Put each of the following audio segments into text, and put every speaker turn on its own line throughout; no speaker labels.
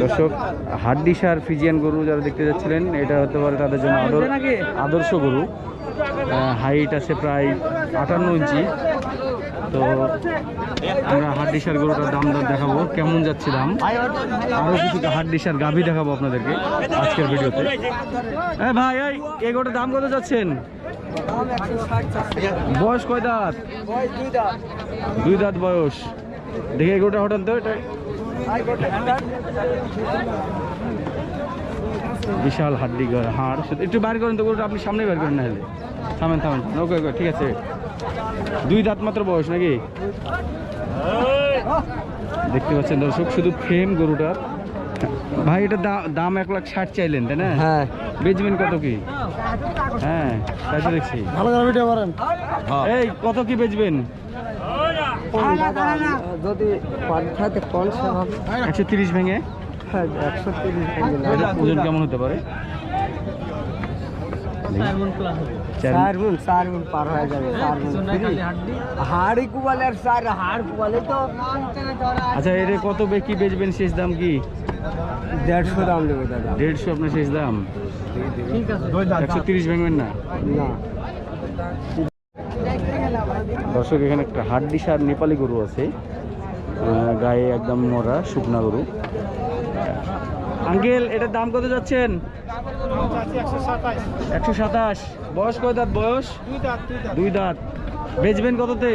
দর্শক হাড্ডিসার ফিজিয়ান গরু যারা দেখতে যাচ্ছিলেন এটা হতে পারে তাদের জন্য আদর- আদর্শ গরু। হাইট আছে প্রায় আটান্ন ইঞ্চি। তো আমরা হাড্ডিসার গরুটার দাম দর দেখাবো কেমন যাচ্ছে দাম? আরও কিছু হাড্ডিসার গাভী দেখাবো আপনাদেরকে আজকের ভিডিওতে। হ্যাঁ ভাই এই গরুটার দাম কত যাচ্ছেন? বয়স কয় দাঁত? দুই দাঁত। বয়স। দেখে গরুটা হঠাৎ তো এটা বিশাল হাড্ডি হাড়। একটু বার করেন তো গরুটা আপনি সামনে বার করেন না হলে। থামেন থামেন। ওকে ওকে ঠিক আছে। দুই দাঁত মাত্র বয়স নাকি? দেখতে পাচ্ছেন দর্শক শুধু ফ্রেম গরুটার। ভাই এটা দাম এক লাখ ষাট চাইলেন তাই না?
হ্যাঁ।
বেচবেন কত কি? হ্যাঁ তাই তো দেখছি।
ভালো করে ভিডিও করেন
এই কত কি বেচবেন?
যদি হবে?
একশো তিরিশ ভেঙে?
হ্যাঁ একশো তিরিশ
এটা ওজন কেমন হতে পারে? চার
চার গুণ চার গুণ পার হয়ে যাবে চার গুণ হাড়ি কুবালে আর চার হাড় কুবালে তো।
আচ্ছা এর কত বে কি বেচবেন শেষ দাম কি?
দেড়শো দাম নেবে দাদা।
দেড়শো আপনার শেষ দাম?
ঠিক আছে।
একশো তিরিশ ভেঙবেন না?
না।
দর্শক, এখানে একটা হাড্ডি সার নেপালি গরু আছে। গায়ে একদম মরা, শুকনা গরু। আঙ্কেল, এটার দাম কত যাচ্ছেন? একশো সাতাশ। বয়স কয় দাঁত বয়স? দুই দাঁত। বেচবেন কততে?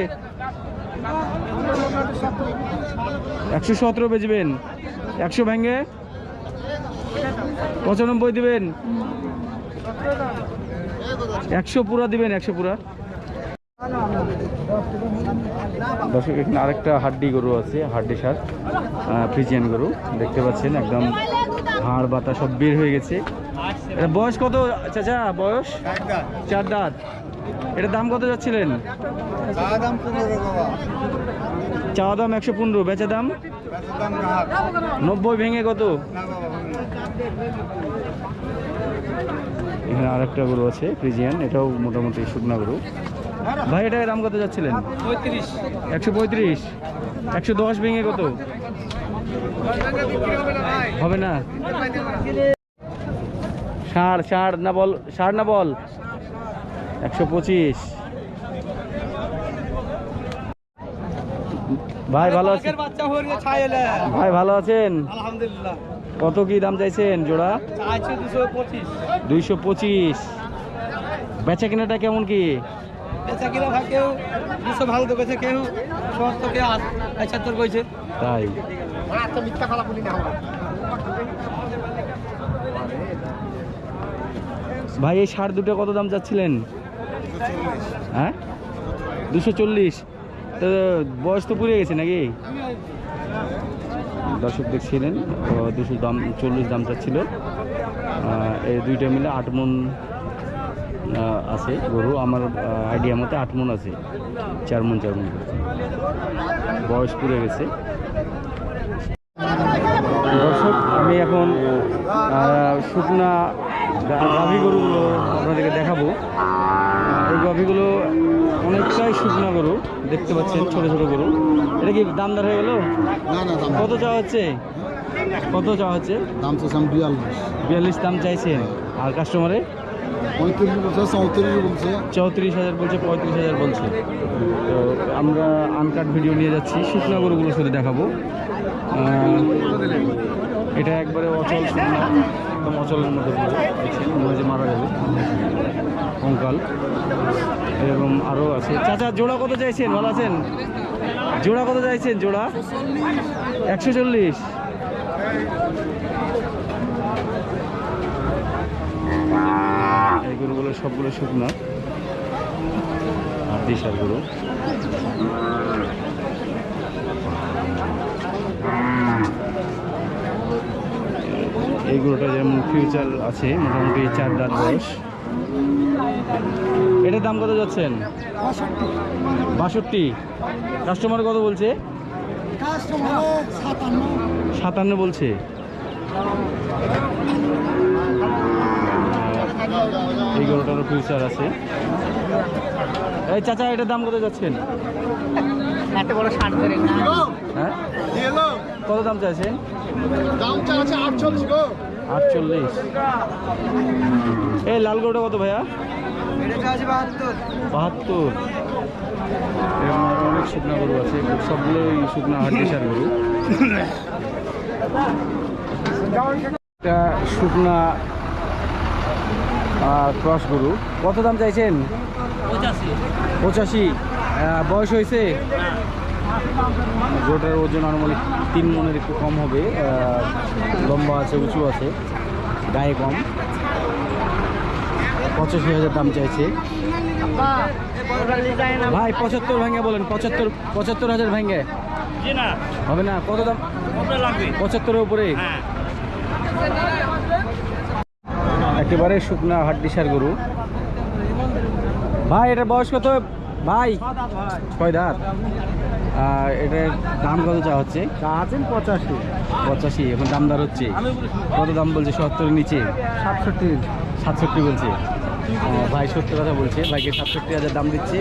একশো সতেরো বেচবেন। একশো ভেঙে পঁচানব্বই দিবেন? একশো পুরা দিবেন, একশো পুরা। দর্শক, এখানে আরেকটা হাড্ডি গরু আছে, হাড্ডি সার ফ্রিজিয়ান গরু। দেখতে পাচ্ছেন একদম হাড় বাতা সব বের হয়ে গেছে। এটা বয়স কত, চাচা? বয়স? চার দাঁত। এটার দাম কত যাচ্ছিলেন? চাওয়া দাম একশো পনেরো, বেচা দাম? নব্বই ভেঙে কত? এখানে আরেকটা গরু আছে, ফ্রিজিয়ান, এটাও মোটামুটি শুকনা গরু। ভাই এটার দাম কত যাচ্ছিলেন? একশো পঁয়ত্রিশ। একশো দশ ভেঙে কত? হবে না? ষাট ষাট না বল ষাট না বল? একশো পঁচিশ। ভাই ভালো আছেন? ভাই ভালো আছেন?
আলহামদুলিল্লাহ।
কত কি দাম চাইছেন জোড়া? দুইশো পঁচিশ। বেচা কেনাটা কেমন কি?
ভাই সমস্ত কইছে।
তাই? ভাই, এই সার দুটো কত দাম চাচ্ছিলেন? হ্যাঁ? দুশো চল্লিশ। তো বয়স তো পুড়ে গেছে নাকি? দর্শক দেখছিলেন দুশো দাম চল্লিশ দাম চাচ্ছিল। এই দুইটা মিলে আট মন আছে। গরু আমার আইডিয়া মতে আট মন আছে। চার মন চার মন। বয়স পুড়ে গেছে। দর্শক আমি এখন শুকনা গাভী গরুগুলো আপনাদেরকে দেখাবো। এই গাভীগুলো অনেকটাই শুকনা গরু দেখতে পাচ্ছেন ছোট ছোট গরু। এটা কি দাম দর হয়ে গেল?
না না দাম
কত চাওয়া হচ্ছে? কত চাওয়া হচ্ছে?
দাম বিয়াল্লিশ।
দাম চাইছেন। আর কাস্টমারে
পঁয়ত্রিশ চৌত্রিশ
চৌত্রিশ হাজার বলছে, পঁয়ত্রিশ হাজার বলছে। তো আমরা আনকাট ভিডিও নিয়ে যাচ্ছি শুকনা গরুগুলো শুধু দেখাবো। এটা একবারে অচল একদম অচলের মধ্যে মনে যে মারা যাবে। কঙ্কাল। এরকম আরও আছে। চাচা, জোড়া কত চাইছেন? ভালো আছেন? জোড়া কত চাইছেন? জোড়া? একশো চল্লিশ। গরুগুলো সবগুলো শুকনা। আর দেশার গরু। এই গরুটা যেমন ফিউচার আছে মোটামুটি চার দাঁত বয়স। এটার দাম কত যাচ্ছেন? বাষট্টি। কাস্টমার কত বলছে? সাতান্ন বলছে। এই গরুটারও ফিউচার আছে। এই চাচা এটার দাম কত যাচ্ছেন?
এত বড় ষাট করে
হ্যাঁ? কত দাম চাইছেন?
আছে আটচল্লিশ গো।
আটচল্লিশ। এই লাল গরুটা কত ভাইয়া?
বাহাত্তর।
অনেক শুকনা গরু আছে সবগুলোই শুকনা হাড্ডিসার গরু। একটা শুকনা ক্রস গরু। কত দাম চাইছেন? পঁচাশি। বয়স হয়েছে? গরুটার ওজন নর্মালি তিন মনের একটু কম হবে। লম্বা আছে উঁচু আছে গায়ে কম। পঁচাশি হাজার দাম চাইছে। ভাই পঁচাত্তর ভাঙ্গে বলেন পঁচাত্তর পঁচাত্তর হাজার ভাঙ্গে হবে না কত দাম? পঁচাত্তরের উপরে? একেবারে শুকনা হাড্ডিসার গরু। ভাই এটার বয়স কত? ভাই ছয় দাঁত। এটার দাম কত চা হচ্ছে?
আছেন পঁচাশি।
পঁচাশি এখন দামদার হচ্ছে। কত দাম বলছে? সত্তরের নিচে?
সাতষট্টি।
সাতষট্টি বলছে। ভাই সত্তর কথা বলছে। ভাইকে সাতষট্টি হাজার দাম দিচ্ছে।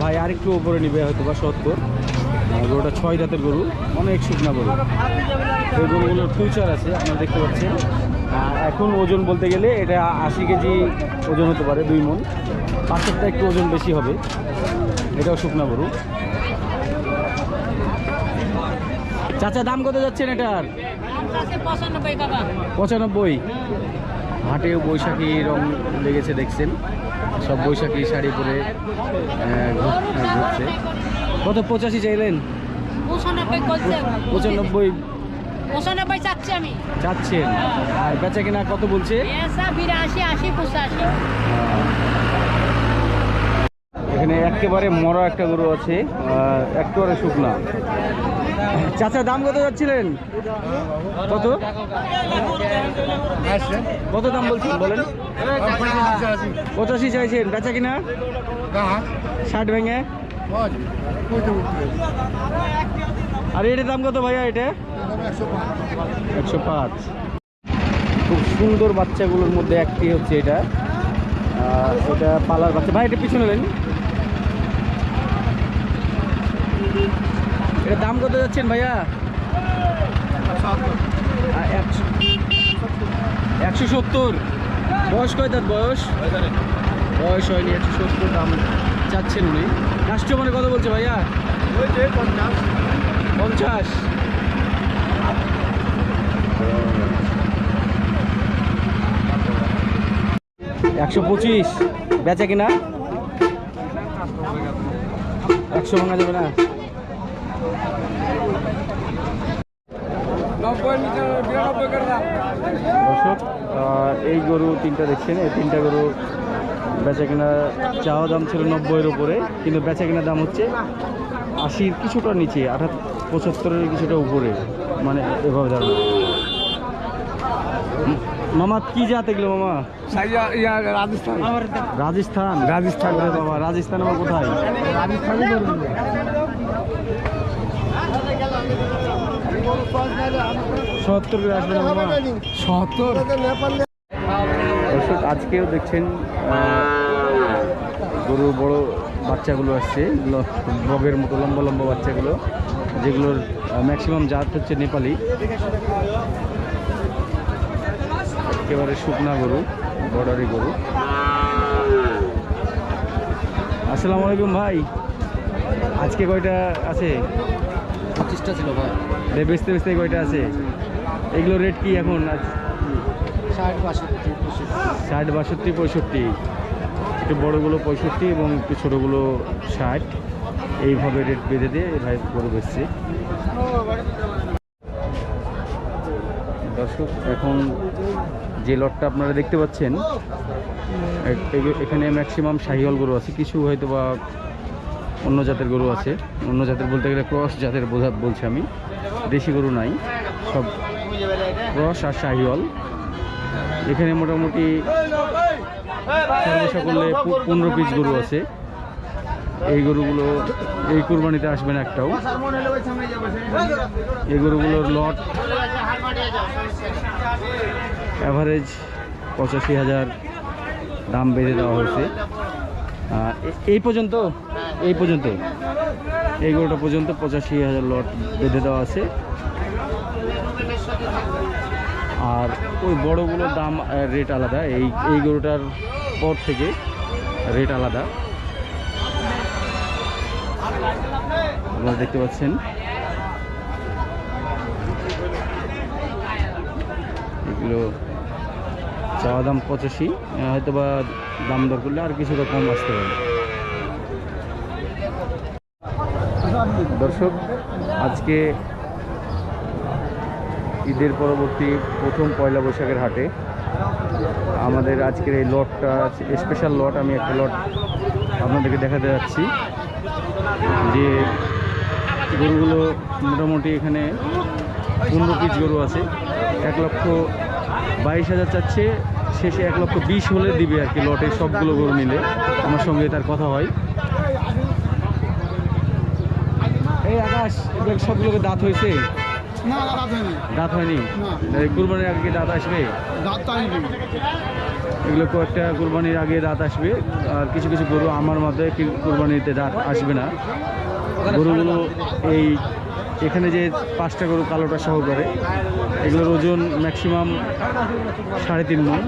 ভাই আরেকটু উপরে নিবে হয়তো বা সত্তর গরুটা ছয় দাঁতের গরু অনেক শুকনা গরু। এই গরুগুলোর ফিউচার আছে আপনারা দেখতে পাচ্ছেন। এখন ওজন বলতে গেলে এটা আশি কেজি ওজন হতে পারে দুই মন। পাঁচশোটা একটু ওজন বেশি হবে। এটাও শুকনা গরু। চাচা দাম কত যাচ্ছেন এটার?
পঁচানব্বই। বাবা
পঁচানব্বই হাটেও বৈশাখী রং লেগেছে দেখছেন। সব বৈশাখী শাড়ি পরে ঘুরছে। কত পঁচাশি চাইলেন?
পঁচানব্বই
পঁচানব্বই
চাচ্ছি আমি।
চাচ্ছেন। আর বেচা কিনা কত বলছে?
বিরাশি আশি পঁচাশি।
এখানে একেবারে মরা একটা গরু আছে একেবারে শুকনা। চাচা দাম কত যাচ্ছিলেন? কত? কত দাম বলছেন? বলেন। পঁচাশি চাইছেন। বেচা কিনা? ষাট ভেঙে? আর এটার দাম কত ভাইয়া এটা? একশো পাঁচ। খুব সুন্দর বাচ্চাগুলোর মধ্যে একটি হচ্ছে এটা। এটা পালার বাচ্চা। ভাই, এটা পিছনে নেন এটা দাম কত যাচ্ছেন ভাইয়া? একশো সত্তর। বয়স কয় তার বয়স? বয়স হয়নি, একশো সত্তর দাম চাচ্ছেন উনি। কাস্টমারে কত বলছে ভাইয়া? পঞ্চাশ একশো পঁচিশ। বেচা কিনা? একশো ভাঙা যাবে না। দর্শক এই গরু তিনটা দেখছেন। এই তিনটা গরু বেচা কেনা চাওয়া দাম ছিল নব্বইয়ের উপরে কিন্তু বেচা কেনার দাম হচ্ছে আশির কিছুটা নিচে আঠাত পঁচাত্তরের কিছুটা উপরে মানে এভাবে দাঁড়ানো মামা কি জাত এগুলো মামা?
রাজস্থান।
রাজস্থান?
রাজস্থান।
বাবা রাজস্থান আমার কোথায়?
রাজস্থানে
সত্তর আসবে না মামা?
সত্তর?
দর্শক আজকেও দেখছেন গরু বড় বাচ্চাগুলো আসছে। বগের মতো লম্বা লম্বা বাচ্চাগুলো। যেগুলোর ম্যাক্সিমাম জাত হচ্ছে নেপালি। একেবারে শুকনা গরু বর্ডারি গরু। আসসালামু আলাইকুম ভাই। আজকে কয়টা আছে?
পঁচিশটা ছিল ভাই।
বেচতে বেচতে কয়টা আছে? এগুলো রেট কি এখন? আজ
ষাট বাষট্টি
ষাট বাষট্টি পঁয়ষট্টি। একটু বড়োগুলো পঁয়ষট্টি এবং একটু ছোটোগুলো ষাট। এইভাবে রেট বেঁধে দিয়ে ভাই গরু বেচছে। দর্শক, এখন যে লটটা আপনারা দেখতে পাচ্ছেন এখানে ম্যাক্সিমাম শাহিওয়াল গরু আছে, কিছু হয়তো বা অন্য জাতের গরু আছে। অন্য জাতের বলতে গেলে ক্রস জাতের বোঝা বলছি আমি। দেশি গরু নাই, সব ক্রস আর শাহিওয়াল। এখানে মোটামুটি সর্বসকলে পনেরো পিস গরু আছে। এই গরুগুলো এই কুরবানিতে আসবে না একটাও। এই গরুগুলোর লট অ্যাভারেজ পঁচাশি হাজার দাম বেঁধে দেওয়া হয়েছে। এই পর্যন্ত? এই পর্যন্ত? এই গরুটা পর্যন্ত পঁচাশি হাজার লট বেঁধে দেওয়া আছে। আর ওই বড়গুলোর দাম রেট আলাদা। এই এই গরুটার পর থেকে রেট আলাদা। আপনারা দেখতে পাচ্ছেন। এগুলো চাওয়া দাম পঁচাশি হয়তো বা দাম দর করলে আর কিছুটা কম আসতে পারে। দর্শক, আজকে ঈদের পরবর্তী প্রথম পয়লা বৈশাখের হাটে আমাদের আজকের এই লটটা, স্পেশাল লট, আমি একটা লট আপনাদেরকে দেখাতে যাচ্ছি। যে গরুগুলো মোটামুটি এখানে পনেরো পিস গরু আছে, এক লক্ষ বাইশ হাজার চাচ্ছে, শেষে এক লক্ষ বিশ হলে দিবে আর কি লটে সবগুলো গরু মিলে। আমার সঙ্গে তার কথা হয়। এই আকাশ সবগুলোকে দাঁত হয়েছে?
না দাঁত হয়নি।
দাঁত হয়নি? এই কুরবানির আগে দাঁত আসবে?
দাঁত
এগুলো কয়েকটা কুরবানির আগে দাঁত আসবে। আর কিছু কিছু গরু আমার মতে কি কুরবানিতে দাঁত আসবে না। গরুগুলো এই এখানে যে পাঁচটা গরু কালোটা সহ করে এগুলোর ওজন ম্যাক্সিমাম সাড়ে তিন মন।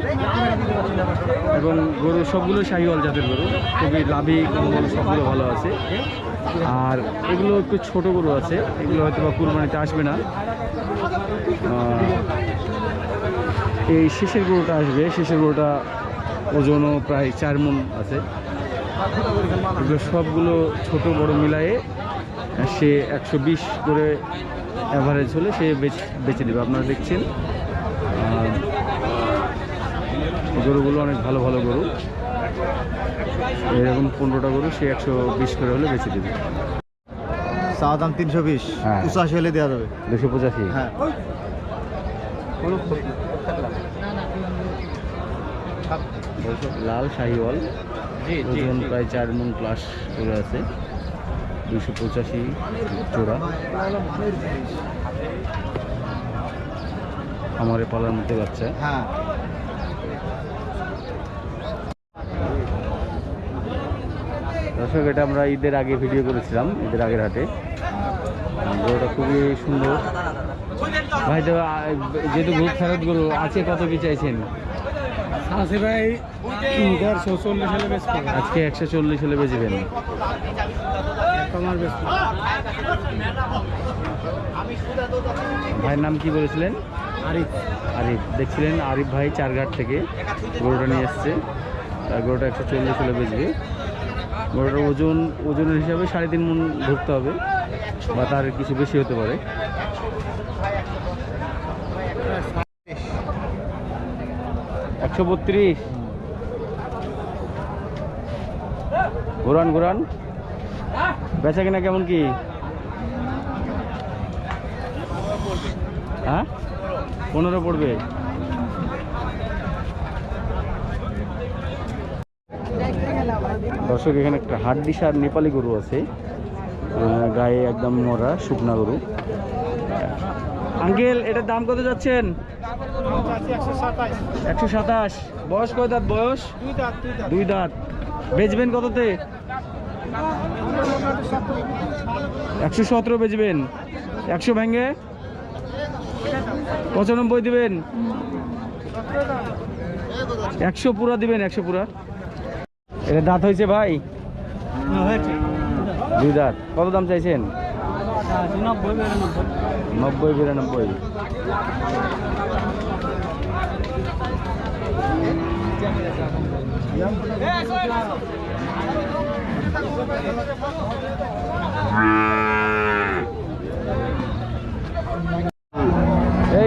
এবং গরু সবগুলো শাহিওয়াল জাতের গরু। খুবই লাভি কম্বল সবগুলো ভালো আছে। আর এগুলো একটু ছোট গরু আছে। এগুলো হয়তো বা কুরবানিতে আসবে না। এই শেষের গরুটা আসবে। শেষের গরুটা ওজনও প্রায় চার মন আছে। এগুলো সবগুলো ছোট বড় মিলায়ে সে একশো বিশ করে অ্যাভারেজ হলে সে বেচ- বেচে দেবে আপনারা দেখছেন। গরুগুলো অনেক ভালো ভালো গরু। এরকম পনেরোটা গরু সে একশো বিশ করে হলে বেচে দেবে।
চাওয়া দাম তিনশো বিশ।
হ্যাঁ।
পঁচাশি হলে দেওয়া যাবে।
দুশো পঁচাশি?
হ্যাঁ।
লাল শাহিওয়াল ওজন প্রায় চার মন প্লাস করে আছে। দুশো পঁচাশি জোড়া। আমারে পালার মধ্যে বাচ্চা।
হ্যাঁ।
দর্শক এটা আমরা ঈদের আগে ভিডিও করেছিলাম ঈদের আগের হাটে। গরুটা খুবই সুন্দর। ভাই তো যেহেতু গ্রুপ ফেরত গরু আছে কত কি চাইছেন?
আছে ভাই দেড়শো চল্লিশ হলে বেশ
আজকে একশো চল্লিশ হলে বেচবেন। ভাইয়ের নাম কি বলেছিলেন?
আরিফ।
আরিফ। দেখছিলেন আরিফ ভাই চারঘাট থেকে গরুটা নিয়ে এসছে। গরুটা একশো চল্লিশ হলে বেচবে। গরুটার ওজন, ওজনের হিসাবে সাড়ে তিন মন ধরতে হবে বা তার কিছু বেশি হতে পারে। একশো বত্রিশ। ঘোরান ঘোরান বেচা কিনা কেমন কি? হ্যাঁ? পনেরো পড়বে। দর্শক, এখানে একটা হাড্ডি সার নেপালি গরু আছে। গায়ে একদম মরা, শুকনা গরু। আঙ্কেল, এটার দাম কত যাচ্ছেন? একশো সাতাশ। বয়স কয় দাঁত বয়স? দুই দাঁত। বেচবেন কততে? একশো সতেরো বেচবেন। একশো ভেঙে পঁচানব্বই দিবেন? একশো পুরা দিবেন, একশো পুরা? এটা দাঁত হয়েছে ভাই? দুই দাঁত। কত দাম চাইছেন? নব্বই বিরানব্বই।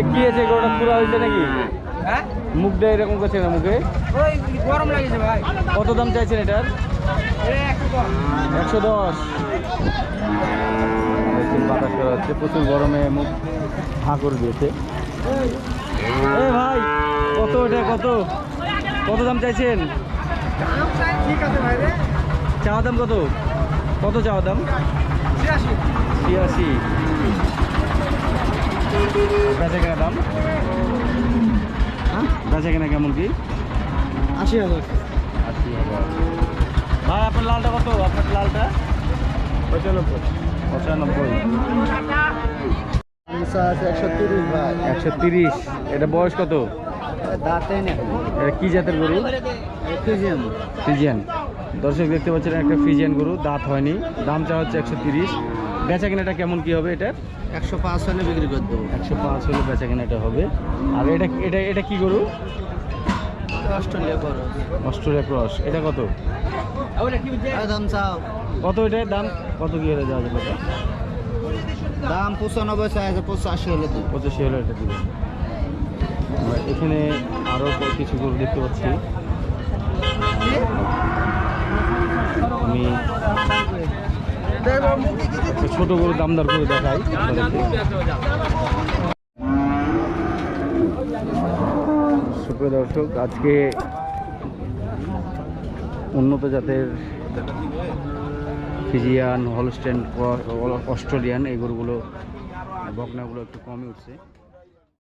কি আছে? গরুটা পুরা হয়েছে নাকি? মুখটা এরকম করছে না মুখে
গরম লাগেছে ভাই।
কত দাম চাইছেন এটার? একশো দশ। বাতাস করা হচ্ছে প্রচুর গরমে মুখ হাঁ করে দিয়েছে। এ ভাই কত এটা কত? কত দাম চাইছেন? চাওয়া দাম কত? কত চাওয়া দাম?
ছিয়াশি।
ছিয়াশি। বেচা কেনা দাম? হ্যাঁ বেচা কেনা কেমন কি?
আশি হাজার।
আশি হাজার। ভাই আপনার লালটা কত? আপনার লালটা?
পঁচানব্বই।
পঁচানব্বই।
একশো তিরিশ
এটা বয়স কত? এটা কি জাতের গরু? ফ্রিজিয়ান দর্শক দেখতে পাচ্ছেন একটা ফিজিয়ান গরু দাঁত হয়নি। দামটা হচ্ছে একশো তিরিশ। বেচা কেনাটা কেমন কি হবে এটা?
একশো পাঁচ হলে বিক্রি করে দেবো।
একশো পাঁচ হলে বেচা কেনাটা হবে। আর এটা এটা এটা কি গরু?
অস্ট্রেলিয়া করো
অস্ট্রেলিয়া ক্রস। এটা কত?
দাম চাও।
কত এটার দাম? কত কি হলে যাওয়া যাবে
দাম পঁচানব্বই চাই আছে পঁচাশি হলে
পঁচাশি হলে এটা দিবেন। এখানে আরও কিছু গরু দেখতে পাচ্ছি। আমি ছোট গরু দামদার করে দেখাই। সুপ্রিয় দর্শক, আজকে উন্নত জাতের ফিজিয়ান, হলস্টেন অস্ট্রেলিয়ান এই গরুগুলো, বকনাগুলো একটু কমই উঠছে।